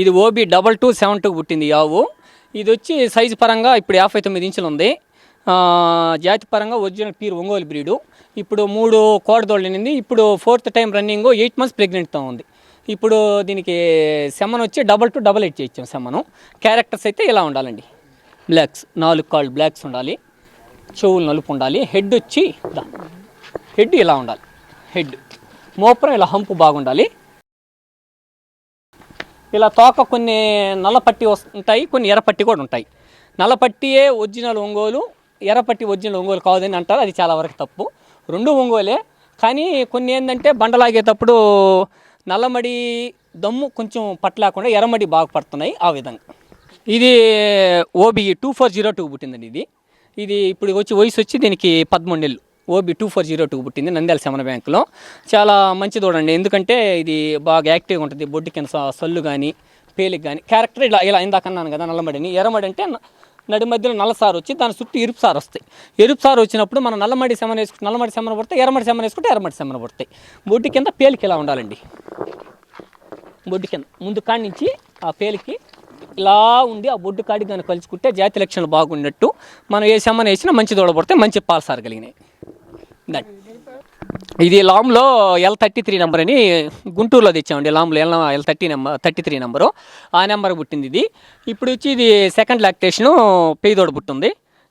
ఇది OB double two seven two పుట్టింది ఆవు. ఇది వచ్చి సైజు పరంగా ఇప్పుడు యాభై తొమ్మిది ఇంచులు ఉంది. జాతి పరంగా ఒరిజినల్ పీర్ ఒంగోలు బ్రీడు. ఇప్పుడు మూడు కోడదోళ్ళనింది ఇప్పుడు fourth time running eight months ప్రెగ్నెంట్తో ఉంది. ఇప్పుడు దీనికి సెమన్ వచ్చి డబల్ టు డబల్ ఎయిట్ చేయించాం సెమను. క్యారెక్టర్స్ అయితే ఇలా ఉండాలండి. బ్లాక్స్ నాలుగు కాళ్ళు బ్లాక్స్ ఉండాలి. చెవులు నలుపు ఉండాలి. హెడ్ వచ్చి హెడ్ ఇలా ఉండాలి. హెడ్ మోపురం ఇలా హంపు బాగుండాలి. ఇలా తోక కొన్ని నల్లపట్టి ఉంటాయి కొన్ని ఎర్రపట్టి కూడా ఉంటాయి. నల్లపట్టియే ఒరిజినల్ ఒంగోలు ఎర్రపట్టి ఒరిజినల్ ఒంగోలు కాదని అంటారు అది చాలా వరకు తప్పు. రెండు ఒంగోలే కానీ కొన్ని ఏంటంటే బండలాగేటప్పుడు నల్లమడి దమ్ము కొంచెం పట్టలేకుండా ఎర్రమడి బాగా పడుతున్నాయి ఆ విధంగా. ఇది OB two four zero two పుట్టిందండి ఇది. ఇది ఇప్పుడు వచ్చి వయసు వచ్చి దీనికి పదమూడు నెలలు. OB two four zero two పుట్టింది నంద్యాల శమన బ్యాంకులో. చాలా మంచి చూడండి ఎందుకంటే ఇది బాగా యాక్టివ్గా ఉంటుంది. బొడ్డు కింద స- సొల్లు కానీ పేలికి కానీ క్యారెక్టర్ ఇలా ఇలా ఇందాక అన్నాను కదా నల్లమడిని. ఎర్రమడి అంటే న- నడి మధ్యలో నల్లసారు వచ్చి దాని చుట్టూ ఇరుపు సారు వస్తాయి. ఎరుపు సారు వచ్చినప్పుడు మనం నల్లమడి సెమన వేసుకుంటే నల్లమడి సెమన పడతాయి ఎర్రమడి సెమన వేసుకుంటే ఎర్రమడి సెమన పడతాయి. బొడ్డు కింద పేలికి ఇలా ఉండాలండి. బొడ్డు కింద ముందు కాడి నుంచి ఆ పేలికి ఇలా ఉండి ఆ బొడ్డు కాడి దాన్ని కలుసుకుంటే జాతి లక్షణాలు బాగున్నట్టు మనం ఏ శమన వేసినా మంచి దూడబడితే మంచి పాలు సారగలిగినాయి దట్ ఇది లామ్లో ఎల్ థర్టీ త్రీ నెంబర్ అని గుంటూరులో తెచ్చామండి. లామ్లో L L thirty number thirty three number ఆ నెంబర్ పుట్టింది ఇది. ఇప్పుడు వచ్చి ఇది సెకండ్ లాక్టేషను పేదోడ పుట్టింది.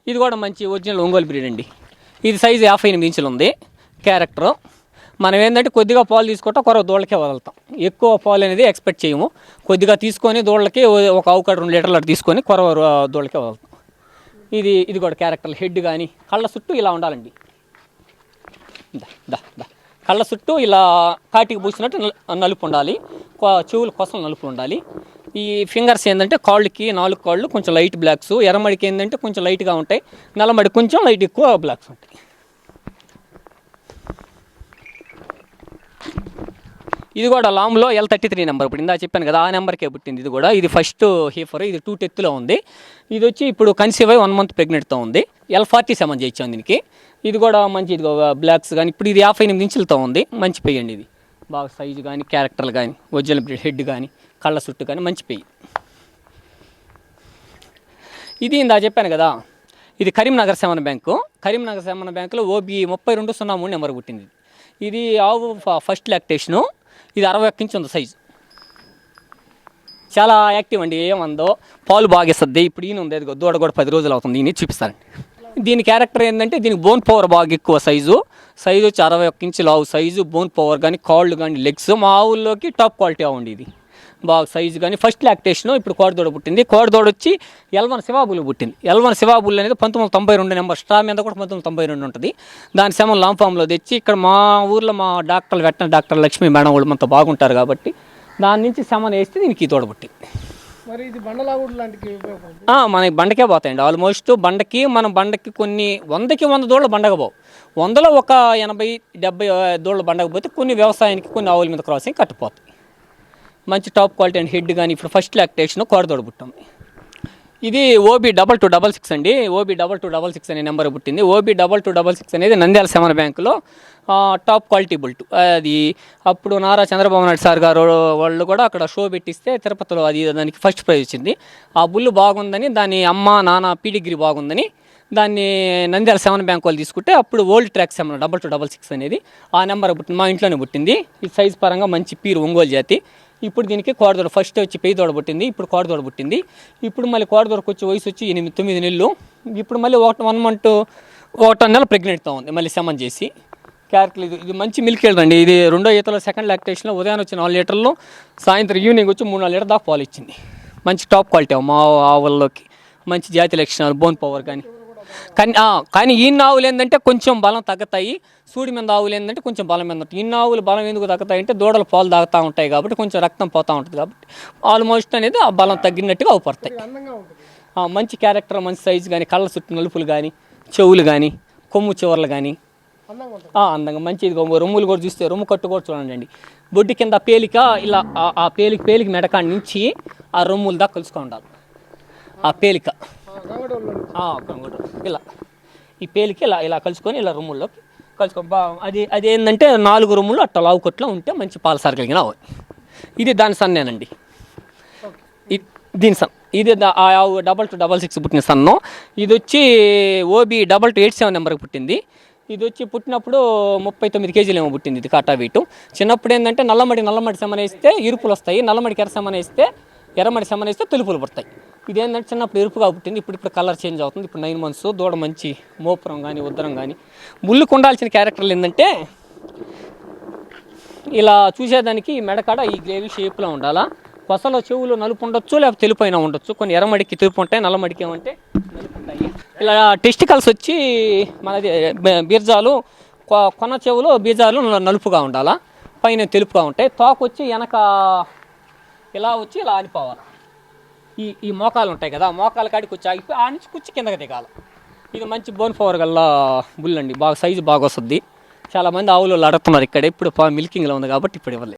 ఇది కూడా మంచి ఒరిజినల్ ఒంగోలు బ్రీడ్ అండి. ఇది సైజు యాభై ఎనిమిది ఇంచులు ఉంది. క్యారెక్టరు మనం ఏంటంటే కొద్దిగా పాలు తీసుకుంటా కొరవ దూడకే వదులుతాం. ఎక్కువ పాలు అనేది ఎక్స్పెక్ట్ చేయము. కొద్దిగా తీసుకొని దూళ్ళకి ఒక ఆవుకాడ రెండు లీటర్లు అటు తీసుకొని కొరవ దూళ్ళకే వదులుతాం. ఇది ఇది కూడా క్యారెక్టర్ హెడ్ కానీ కళ్ళ చుట్టూ ఇలా ఉండాలండి. కళ్ళ చుట్టూ ఇలా కాటికి పూసినట్టు నలుపు ఉండాలి. కొ- చెవులు కోసం నలుపు ఉండాలి. ఈ ఫింగర్స్ ఏంటంటే కాళ్ళకి నాలుగు కాళ్ళు కొంచెం లైట్ బ్లాక్స్. ఎర్రమడికి ఏంటంటే కొంచెం లైట్గా ఉంటాయి. నల్లమడి కొంచెం లైట్ ఎక్కువ బ్లాక్స్ ఉంటాయి. ఇది కూడా లాంగ్లో ఎల్ థర్టీ త్రీ నెంబర్ ఇప్పుడు ఇందా చెప్పాను కదా ఆ నెంబర్కే పుట్టింది ఇది కూడా. ఇది ఫస్ట్ హీఫర్ ఇది టూ టెత్తులో ఉంది. ఇది వచ్చి ఇప్పుడు కన్సీవ్ అయి వన్ మంత్ ప్రెగ్నెంట్తో ఉంది. ఎల్ ఫార్టీ సెవెన్ చేయించాం దీనికి. ఇది కూడా మంచి ఇది బ్లాక్స్ కానీ ఇప్పుడు ఇది యాభై ఎనిమిది ఇంచులతో ఉంది. మంచి పెయ్యి అండి ఇది. బాగా సైజు కానీ క్యారెక్టర్లు కానీ ఒరిజినల్ బ్రీడ్ హెడ్ కానీ కళ్ళ సుట్టు కానీ మంచి పెయ్యి ఇది ఇందా చెప్పాను కదా ఇది Karimnagar semen bank. Karimnagar seven బ్యాంకులో ఓబీ ముప్పై రెండు సున్నా మూడు నెంబర్ పుట్టింది. ఇది ఆవు ఫ- ఫస్ట్ లాక్టేషను ఇది అరవై ఒక్క ఇంచు ఉంది సైజు చాలా యాక్టివ్ అండి ఏమందో. పాలు బాగా ఇస్తుంది ఇప్పుడు ఈయన ఉంది దూడ కూడా పది రోజులు అవుతుంది ఈయన చూపిస్తారండి. దీని క్యారెక్టర్ ఏంటంటే దీనికి బోన్ పవర్ బాగా ఎక్కువ సైజు సైజు వచ్చి అరవై ఒక్క ఇంచులు ఆవు సైజు బోన్ పవర్ కానీ కాళ్ళు కానీ లెగ్స్ మా ఊళ్ళోకి టాప్ క్వాలిటీ అవ్వండి ఇది బాగా సైజు కానీ ఫస్ట్ లాక్టేషన్ ఇప్పుడు కోడదోడ పుట్టింది. కోడదోడ వచ్చి ఎల్వన్ శివాబులు పుట్టింది. ఎల్వన్ శివాబుల్ అనేది పంతొమ్మిది వందల తొంభై రెండు నెంబర్ స్టా మీద కూడా పంతొమ్మిది తొంభై రెండు ఉంటుంది. దాని సమయం లాంఫామ్లో తెచ్చి ఇక్కడ మా ఊర్లో మా డాక్టర్లు వెట్టిన డాక్టర్ లక్ష్మీ మేడం వాళ్ళు మనతో బాగుంటారు కాబట్టి దాని నుంచి సమన్ వేస్తే దీనికి ఈ మరి ఇది బండలాగుడు లాంటికి మనకి బండకే పోతాయండి. ఆల్మోస్ట్ బండకి మనం బండకి కొన్ని వందకి వంద దూడలు బండకపోవు వందలో ఒక ఎనభై డెబ్బై దూడలు బండకపోతే కొన్ని వ్యవసాయానికి కొన్ని ఆవుల మీద క్రాసింగ్ కట్టిపోతాయి. మంచి టాప్ క్వాలిటీ అండ్ హెడ్ కానీ ఇప్పుడు ఫస్ట్ లాక్టేషన్ కోడదోడ పుట్టాం. ఇది OB double two double six అండి. OB double two double six అనే నెంబర్ పుట్టింది. OB double two double six అనేది నంద్యాల సెమన బ్యాంకులో టాప్ క్వాలిటీ బుల్ట్ అది అప్పుడు నారా చంద్రబాబు నాయుడు సార్ గారు వాళ్ళు కూడా అక్కడ షో పెట్టిస్తే తిరుపతిలో అది దానికి ఫస్ట్ ప్రైజ్ వచ్చింది ఆ బుల్ బాగుందని దాని అమ్మ నాన్న పీడిగ్రీ బాగుందని దాన్ని నంద్యాల సెవెన్ బ్యాంక్ వాళ్ళు తీసుకుంటే అప్పుడు old track seven double two double six అనేది ఆ నెంబర్ పుట్టింది. మా ఇంట్లోనే పుట్టింది. ఈ సైజ్ పరంగా మంచి పీరు ఒంగోలు జాతి. ఇప్పుడు దీనికి కోడదోడ ఫస్ట్ వచ్చి పెయి దోడ పుట్టింది. ఇప్పుడు కోడదోడ పుట్టింది. ఇప్పుడు మళ్ళీ కోడదోడకు వచ్చి వయసు వచ్చి ఎనిమిది తొమ్మిది నెలలు. ఇప్పుడు మళ్ళీ ఒకటి వన్ మంత్ ఒకటో నెల ప్రెగ్నెంట్తో ఉంది మళ్ళీ సెమన్ చేసి. క్యారెక్టర్ ఇది ఇది మంచి మిల్క్ అండి ఇది రెండో ఈతలో సెకండ్ లాక్టేషన్లో ఉదయం వచ్చి నాలుగు లీటర్లు సాయంత్రం ఈవినింగ్ వచ్చి మూడు నాలుగు లీటర్ దాకా పాలు ఇచ్చింది. మంచి టాప్ క్వాలిటీ మా ఆవుల్లోకి మంచి జాతి లక్షణాలు బోన్ పవర్ కానీ. కానీ కానీ ఈ ఆవులు ఏంటంటే కొంచెం బలం తగ్గుతాయి. సూడి మీద ఆవులు ఏంటంటే కొంచెం బలం మీద ఉంటాయి. ఈ ఆవులు బలం ఎందుకు తగ్గుతాయి అంటే దూడలు పాలు తాగుతూ ఉంటాయి కాబట్టి కొంచెం రక్తం పోతూ ఉంటుంది కాబట్టి ఆల్మోస్ట్ అనేది ఆ బలం తగ్గినట్టుగా అవుపడతాయి మంచి క్యారెక్టర్ మంచి సైజు కానీ కళ్ళ చుట్టూ నలుపులు కానీ చెవులు కానీ కొమ్ము చివర్లు కానీ అందంగా ఉంటుంది. ఆ, అందంగా మంచి ఇదిగో రొమ్ములు కూడా చూస్తే రొమ్ము కట్టు కూడా చూడండి అండి. బొడ్డు కింద పేలిక ఇలా ఆ- పేలిక పేలిక మెడకాడి నుంచి ఆ రొమ్ములు దాకా కలుసుకొని ఉండాలి. ఆ పేలిక. ఇలా. ఈ పేలికి ఇలా ఇలా కలుసుకొని ఇలా రొమ్ముల్లోకి కలుసుకో. బా అది అది ఏంటంటే నాలుగు రొమ్ములు అట్లా లావు కొట్లో ఉంటే మంచి పాల కలిగిన ఆవు. ఇది దాని సన్నేనండి. దీని సన్ ఇది ఆ ఆవు డబల్ టూ డబల్ సిక్స్ పుట్టిన సన్ను. ఇది వచ్చి OB double two eight seven నెంబర్కి పుట్టింది. ఇది వచ్చి పుట్టినప్పుడు ముప్పై తొమ్మిది కేజీలు ఏమో పుట్టింది ఇది కాటా వీటు. చిన్నప్పుడు ఏంటంటే నల్లమడి నల్లమడి సమనేస్తే ఇరుపులు వస్తాయి నల్లమడికి ఎర్ర సమనేస్తే ఎర్రమడి సమనేస్తే తెలుపులు పడతాయి. ఇదేంటంటే చిన్నప్పుడు ఎరుపుగా పుట్టింది ఇప్పుడు ఇప్పుడు కలర్ చేంజ్ అవుతుంది. ఇప్పుడు నైన్ మంత్స్ దూడ మంచి మోపురం కానీ ఉద్దరం కానీ ముళ్ళుకు ఉండాల్సిన క్యారెక్టర్లు ఏంటంటే ఇలా చూసేదానికి ఈ మెడకాడ ఈ గ్రేవీ షేప్లో ఉండాలా? కొసలో చెవులు నలుపు ఉండొచ్చు లేకపోతే తెలుపు అయినా ఉండొచ్చు? కొన్ని ఎర్రమడికి తెలుపు ఉంటాయి నల్లమడికి ఏమంటే నలుపు ఉంటాయి. ఇలా టెస్టికల్స్ వచ్చి మనది బీర్జాలు కొ- కొన చెవులు బీజాలు నలుపుగా ఉండాలా? పైన తెలుపుగా ఉంటాయి. తోకొచ్చి వెనక ఇలా వచ్చి ఇలా ఆనిపోవాలి? ఈ ఈ మోకాలు ఉంటాయి కదా మోకాల కాడికి కుచ్చి ఆగిపోయి ఆ నుంచి కుచ్చి కిందకి దిగాలి. ఇది మంచి బోన్ పవర్ గల్లా బుల్ అండి బాగా సైజు బాగా వస్తుంది చాలా మంది ఆవులు అడుగుతున్నారు ఇక్కడ ఇప్పుడు మిల్కింగ్లో ఉంది కాబట్టి ఇప్పుడు ఇవ్వలేదు